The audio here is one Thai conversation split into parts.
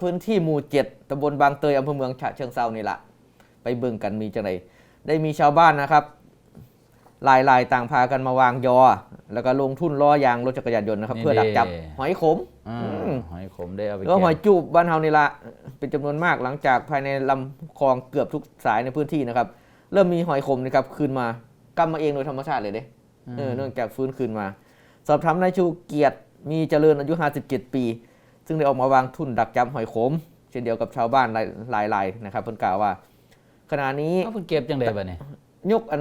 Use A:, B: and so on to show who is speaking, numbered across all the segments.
A: พื้นที่หมู่เจ็ดตำบลบางเตยอำเภอเมืองฉะเชิงเซานี่ละไปเบิ่งกันมีจังไดได้มีชาวบ้านนะครับหลายลายๆต่างพากันมาวางยอ แล้วก็ลงทุนล้อยางรถจักรยานยนต์นะครับ
B: นี่
A: เพื่อดักจับ
B: เด้
A: หอยขม
B: อ่า
A: อืม
B: หอยขมได้เอาไป
A: แล้วหอย
B: แกง
A: จูบบ้านเฮานี่ละเป็นจำนวนมากหลังจากภายในลำคลองเกือบทุกสายในพื้นที่นะครับ เริ่มมีหอยขมนะครับคืนมากำมาเองโดยธรรมชาติเลยเด้ เออเนื่องจากฟื้นคืนมา สอบถามนายชูเกียรติมีเจริญอายุ 57 ปี ซึ่งได้ออกมาวางทุนดักจับหอยขม เช่นเดียวกับชาวบ้านหลายหลายรายนะครับเพิ่นกล่าวว่า ขณะนี้
B: เอาเพิ่นเก็บจังไดบัดนี้
A: ยกอัน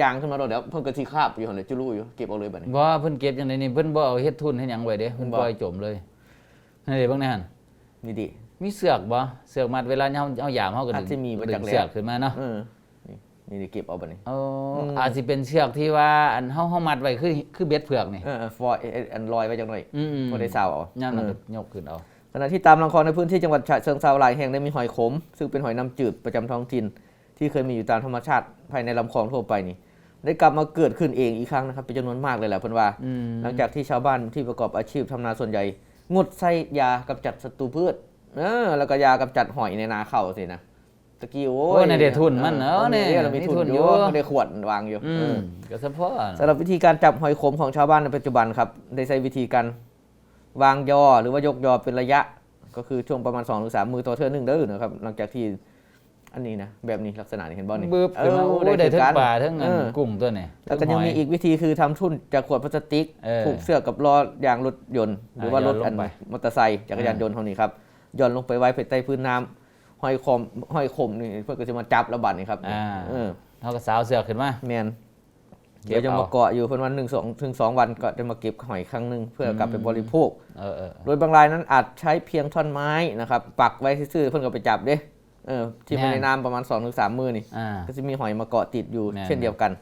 A: ยางขึ้นมาแล้วเดี๋ยวเพิ่นก็สิคาบอยู่หั่นเดี๋ยวจะรู้อยู่เก็บเอาเลยบัดนี้
B: บ่เพิ่นเก็บจังไดนี่เพิ่นบ่เอาเฮ็ดทุนให้หยังไว้เด้เพิ่น
A: บ่
B: ปล่อยจมเลยนี่เด้เบิ่งแน่หั่น
A: นี่ดิ
B: มีเสือกบ่เสือกมัดเวลาเฮาเอายามเฮาก็
A: อาจ
B: ดึง
A: จะมีมา
B: ดึ
A: จาก
B: ง
A: แล้ว
B: เสือกขึ้นมาเนาะ
A: เออ นี่นี่ดิเก็บเอาบัดนี้
B: โอ้
A: อืม
B: อาจสิเป็นเชือกที่ว่าอันเฮาเฮามัดไว้คือคือเบ็ดเผือกนี่
A: เออฟอยอันลอยไว้จังหน่อย
B: อืม
A: บ่ได้ซาวเอา
B: ย่ามนั้น
A: เอ
B: ก็
A: อ
B: ยกขึ้นเอา
A: ขณะที่ตามลำคลองในพื้นที่จังหวัดฉะเชิงเทราหลายแห่งได้มีหอยขม ซึ่งเป็นหอยน้ำจืดประจำท้องถิ่นที่เคยมีอยู่ตามธรรมชาติภายในลำคลองทั่วไปนี่ ได้กลับมาเกิดขึ้นเองอีกครั้งนะครับเป็นจำนวนมากเลยแหละเพิ่นว่า
B: อืม
A: หลังจากที่ชาวบ้านที่ประกอบอาชีพทำนาส่วนใหญ่ งดใส่ยากำจัดศัตรูพืชเออแล้วก็ยากำจัดหอยในนาข้าวสินะ ตะกี้โอ้
B: โอ้
A: ย
B: ในเดทุนมันเนาะ
A: เออ
B: นี่
A: เนี่ย เรามี
B: มี
A: ทุ
B: ทุ
A: น
B: น
A: อ
B: อยู่ยู่
A: ไม่ได้ขวดวางอยู่
B: อื
A: เอ
B: ม
A: อ
B: ก็เฉพาะ
A: สำหรับวิธีการจับหอยขมของชาวบ้านในปัจจุบันครับ ได้ใช้วิธีการวางยอหรือว่ายกยอเป็นระยะ ก็คือช่วงประมาณ2อถึงสมือต่อเทื่อหนึ่งเด้อนะครับ หลังจากที่อันนี้นะแบบนี้ลักษณะนี้เห็นบอลนี่
B: บึบขึ้นมา
A: เอ
B: โอ้
A: อย
B: ได้ทั้ง
A: คือ
B: ปลาทั้งอัน
A: เออ
B: กุ้งตัวนี่
A: แล้วก็ยังมีอีกวิธีคือทำทุ่นจากขวดพลาสติก
B: เออ
A: ผูกเสื้อกับล้อยางรถยนต์ หรือว่า
B: อ่าร
A: ถ
B: ย้อนลง
A: อัน
B: ไป
A: มอเตอร์ไซค์จักรยานยนต์เท่านี้ครับหย่อนลงไปไว้ภายใต้พื้นน้ำ หอยขมหอยขมนี่เพื่อก็จะมาจับระบาดนี่ครับ
B: อ่า
A: เออ
B: เฮาก็สาวเสือกขึ้นมา
A: แมน
B: เก็บ
A: เดี๋ยวจะมา
B: เอา
A: เกาะอยู่ประมาณหนึ่งสองถึงสองวันก็จะมาเก็บหอยครั้งหนึ่งเพื่อกลับไปบริโภค
B: เออเออ
A: โดยบางรายนั้นอาจใช้เพียงท่อนไม้นะครับ ปักไว้ซื่อๆเพื่อนก็ไปจับเด้เออที่มันในน้ำประมาณ2อถึงสามมือนี่
B: อ่า
A: ก็จะมีหอยมาเกาะติดอยู่
B: แน่น
A: เช่นเดียวกัน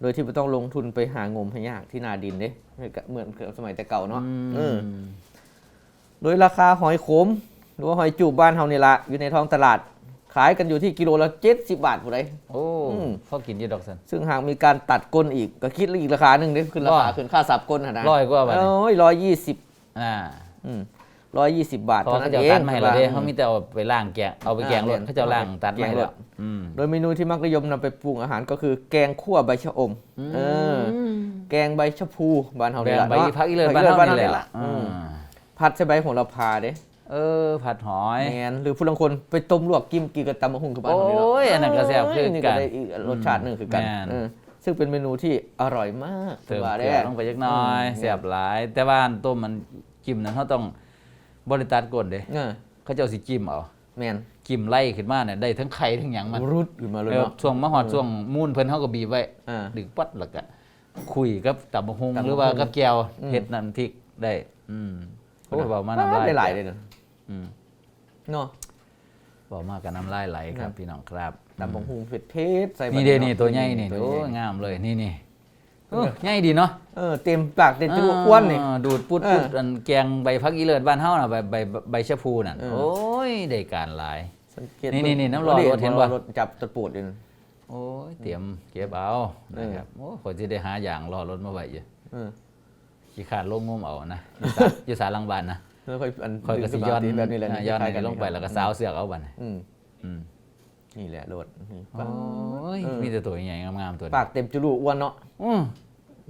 A: โดยที่ไม่ต้องลงทุนไปหางมให้ยากที่นาดินเด้เหมือนสมัยแต่เก่าเนาะเออ โดยราคาหอยขม หรือว่าหอยจูบบ้านเฮานี่ละอยู่ในท้องตลาด ขายกันอยู่ที่กิโลละ70บาทผู้ใด
B: โอ้
A: อืม
B: พอกินอยู่ดอกสัน
A: ซึ่งหากมีการตัดก้นอีกก็คิดอีกราคาหนึ่งเด้ขึ้นราคา
B: ว่า
A: ขึ้นค่าสับก้นหะนะ
B: ร้อยกว่าบาทนี่
A: โอ้ยร้อยยี่สิบ
B: อ่า
A: ร้อยยี่สิบบาท
B: เพราะ
A: เท่า
B: เขา
A: นั้น
B: จะ
A: เอง
B: ตัดมาให้เราเด้
A: อื
B: เขามีแต่เอาไปล่างแกงเอาไปแกงรถ
A: อ่า
B: เขาจะเอาล่างตัดมาให้
A: แกงร
B: เรา
A: ถ
B: อืม
A: โดยเมนูที่มักนิยมนำไปปรุงอาหารก็คือแกงคั่วใบชะอมเออแกงใบชะพูบ้านเฮา
B: แบ่
A: นี่
B: ง
A: ล่ะ
B: ใบ
A: เนาะ
B: พักอีเลย
A: ผั
B: บ้าน
A: อี
B: เฮา
A: บ้
B: นี่แห
A: ล่
B: ละอืม
A: ผัดใส่ใบโหระพาเด้
B: เออ ผัดหอย
A: แมนหรือผู้บางคนไปต้มลวกกิมกินกับตำมะฮุ่งคือบ้าน
B: โอ้
A: เฮานี่เนาะ
B: ยอันนั้นก็แซ่บคือ
A: นี่
B: กั
A: ก็
B: น
A: ได้อีกรสชาติหนึงคือกัน
B: แม่น
A: เออซึ่งเป็นเมนูที่อร่อยมาก
B: เติม
A: ว่า
B: เก
A: ได้
B: ลือลงไปจักหน่อยแซ่บหลาย แต่ว่าอันต้มมันจิ้มนั้นเขาต้องบริตัดก่อนเด้
A: เออ
B: เขาจะเอาสิจิ้มเอา
A: แมน
B: จิ้มไล่ขึ้นมาเนี่ยได้ทั้งไข่ทั้งหยังมัน
A: รุดขึ้นมาเลย
B: เออ
A: เนาะ
B: ช่วงมะฮอดช่วงมูนเพิ่นเฮาก็บีบไว้
A: อ่า
B: ดึกปัดแล้วก็คุยกับตับกหง
A: ตำบักหุ่ง
B: หรือว่ากับแก้ว
A: อืม
B: เฮ็ดน้ำพริกได้ อืมโอ้ยเว้ามาน้ำลาย
A: ได้หลายเลยเนาะ
B: อืม
A: เนาะ
B: เว้ามากับน้ำลายไหลครับ
A: ครับ
B: พี่น้องครับ
A: ตำบักหุ่งเผ็ดเทศใส่
B: นี่เด้
A: บั
B: นี่
A: เาะ
B: ตัวใหญ่นี่
A: ตัว
B: โอ้
A: ใหญ่
B: ยงามเลยนี่นี่โอ้ใหญ่ดีเนาะ
A: เออเต็มปากเต็มจุอ้วนนี่
B: อ่าดูดปุด
A: เอ
B: ปุ
A: อ
B: ดอันแกงใบพักอีเลิศบ้านเฮาน่ะใบใบใบชะพูนั่น
A: เออ
B: โอ้ยได้การหลาย
A: สังเกต
B: นี่นี่นี่น้ำร้อน
A: ดิ
B: รถเห็นปะ
A: รถจับตะปูดอยู่นั่น
B: โอ้ยเตรียมเก็บเอานะครับโอ้คนที่ได้หาอย่างรอรถมาไว้อยู่
A: เออ
B: ขี้ขาดลงงมเอานะอยู่ศาลอยู่ศาลหลังบ้านนะ
A: แล้วค่อยอัน
B: คอยกระสิย้อน
A: ดึงขึ้มาแบบนี้แหละ
B: อ่าย้อน
A: คล้ายๆ
B: กันลงไปแล้วก็สาวเสือกเอาบัดนี้
A: อืม
B: อืม
A: นี่แหละรถนี่
B: โอ้ย
A: เออ
B: มีแต่ตัวใหญ่ๆงามๆตัวนี้
A: ปากเต็มจุลุอ้วนเนาะ
B: อือ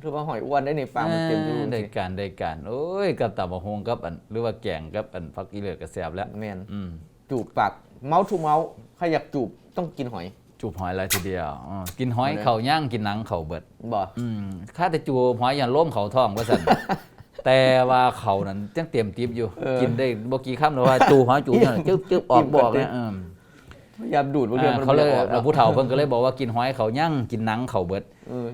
A: คือว่าหอยอ้วนได้นี่ปากมันเต็มจุลุ
B: ได้
A: สิ
B: การได้การโอ้ยกับตับกหงกับอันหรือว่าแกงกับอันพักอีเลือดก็แซ่บแล้ว
A: แมน
B: อืม
A: จูบปากเมาส์ทูเมาส์ใครอยากจูบต้องกินหอย
B: จูบหอยอะไรทีเดียวอ๋อกินหอย
A: เอาเลย
B: เข่าย่างกินหนังเข่าเบิด
A: บ่
B: อืมข้าแต่จูบหอยอย่างล้มเขาท้องว่าสั่น แต่ว่าเขานั้นยังเตรียมติบอยู่ กินได้บ่กี่คำแต่ว่าจูหอยจูเนี่ยจึ๊บจึ๊บออกบอกเนี่ยอืม
A: พยายามดูดบางเรื่อง
B: อ่า
A: มัน
B: เขาเลย
A: ไม่ออก
B: ผู้เฒ่าเพิ่นก็เลยบอกว่ากินหอยเขาย่างกินหนังเขาเบิด
A: เออ